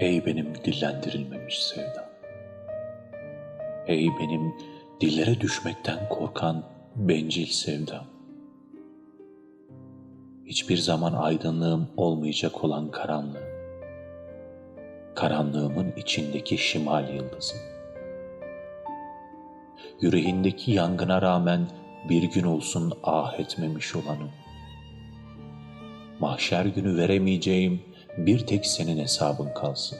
Ey benim dillendirilmemiş sevdam. Ey benim dillere düşmekten korkan bencil sevdam. Hiçbir zaman aydınlığım olmayacak olan karanlığı. Karanlığımın içindeki şimal yıldızı. Yüreğindeki yangına rağmen bir gün olsun ah etmemiş olanı. Mahşer günü veremeyeceğim bir tek senin hesabın kalsın.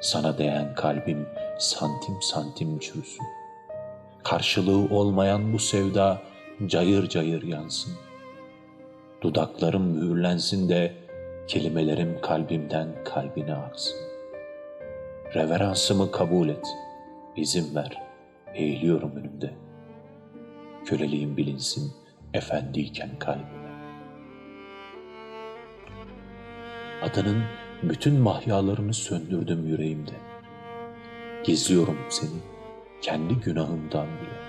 Sana değen kalbim santim santim çürüsün. Karşılığı olmayan bu sevda cayır cayır yansın. Dudaklarım mühürlensin de kelimelerim kalbimden kalbine aksın. Reveransımı kabul et, izin ver, eğiliyorum önümde. Köleliğim bilinsin efendiyken kalbime. Adının bütün mahyalarını söndürdüm yüreğimde. Gizliyorum seni kendi günahımdan bile.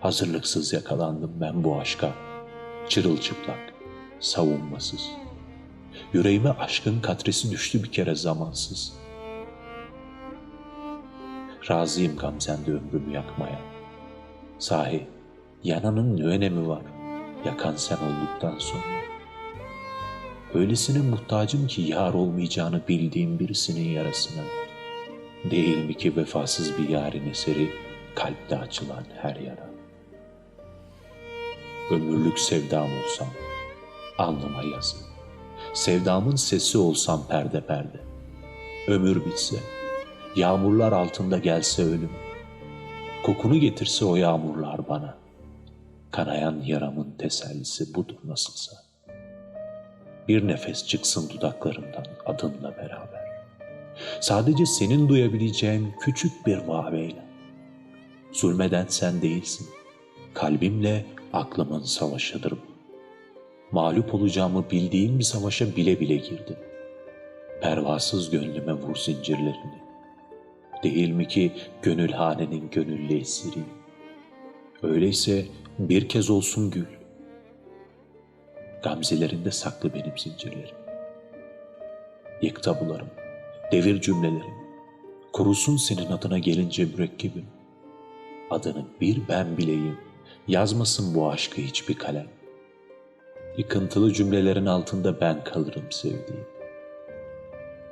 Hazırlıksız yakalandım ben bu aşka, çırılçıplak, savunmasız. Yüreğime aşkın katresi düştü bir kere zamansız. Razıyım gamzende ömrümü yakmaya. Sahi, yananın ne önemi var, yakan sen olduktan sonra? Öylesine muhtacım ki yar olmayacağını bildiğim birisinin yarasına. Değil mi ki vefasız bir yarın eseri kalpte açılan her yara. Ömürlük sevdam olsam, alnıma yazı. Sevdamın sesi olsam perde perde. Ömür bitse, yağmurlar altında gelse ölüm. Kokunu getirse o yağmurlar bana. Kanayan yaramın tesellisi budur nasılsa. Bir nefes çıksın dudaklarımdan adınla beraber. Sadece senin duyabileceğin küçük bir vahveyle. Zulmeden sen değilsin. Kalbimle aklımın savaşıdır bu. Mağlup olacağımı bildiğim bir savaşa bile bile girdim. Pervasız gönlüme vur zincirlerini. Değil mi ki gönülhanenin gönüllü esiriyim? Öyleyse bir kez olsun gül. Gamzelerinde saklı benim zincirlerim. Yık tabularım, devir cümlelerim. Kurusun senin adına gelince mürekkebim. Adını bir ben bileyim, yazmasın bu aşkı hiçbir kalem. Yıkıntılı cümlelerin altında ben kalırım sevdiğim.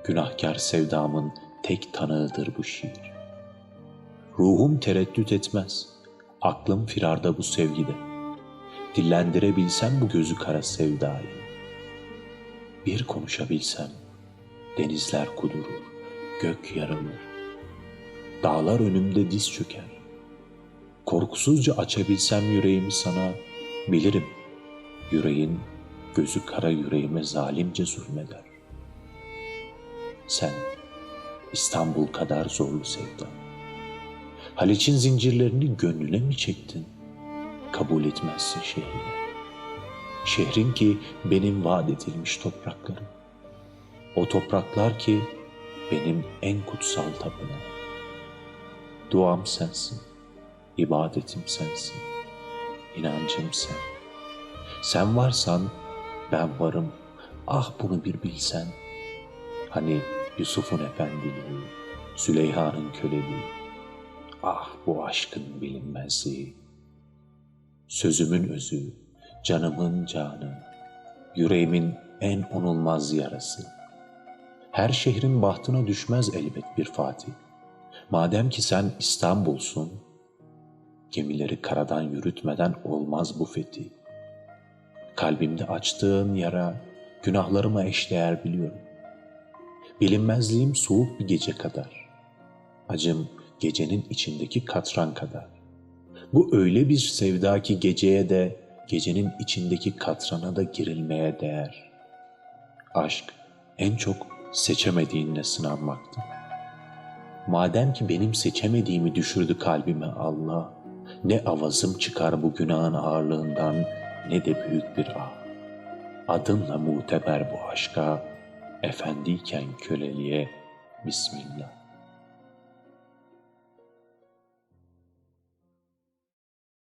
Günahkar sevdamın tek tanığıdır bu şiir. Ruhum tereddüt etmez, aklım firarda bu sevgide. Dillendirebilsem bu gözü kara sevdayı. Bir konuşabilsem, denizler kudurur, gök yarılır. Dağlar önümde diz çöker. Korkusuzca açabilsem yüreğimi sana, bilirim. Yüreğin gözü kara yüreğime zalimce zulmeder. Sen İstanbul kadar zorlu sevda. Haliç'in zincirlerini gönlüne mi çektin? Kabul etmezsin şehrini. Şehrin ki benim vaat edilmiş topraklarım. O topraklar ki benim en kutsal tapınağım. Duam sensin, ibadetim sensin, inancım sen. Sen varsan ben varım, ah bunu bir bilsen. Hani Yusuf'un efendiliği, Süleyha'nın köleliği. Ah bu aşkın bilinmezliği. Sözümün özü, canımın canı, yüreğimin en unulmaz yarası. Her şehrin bahtına düşmez elbet bir Fatih. Madem ki sen İstanbul'sun, gemileri karadan yürütmeden olmaz bu fethi. Kalbimde açtığın yara günahlarıma eşdeğer biliyorum. Bilinmezliğim soğuk bir gece kadar. Acım gecenin içindeki katran kadar. Bu öyle bir sevda ki geceye de, gecenin içindeki katrana da girilmeye değer. Aşk en çok seçemediğinle sınanmaktı. Madem ki benim seçemediğimi düşürdü kalbime Allah, ne avazım çıkar bu günahın ağırlığından ne de büyük bir ağ. Adınla muteber bu aşka, efendiyken köleliğe Bismillah.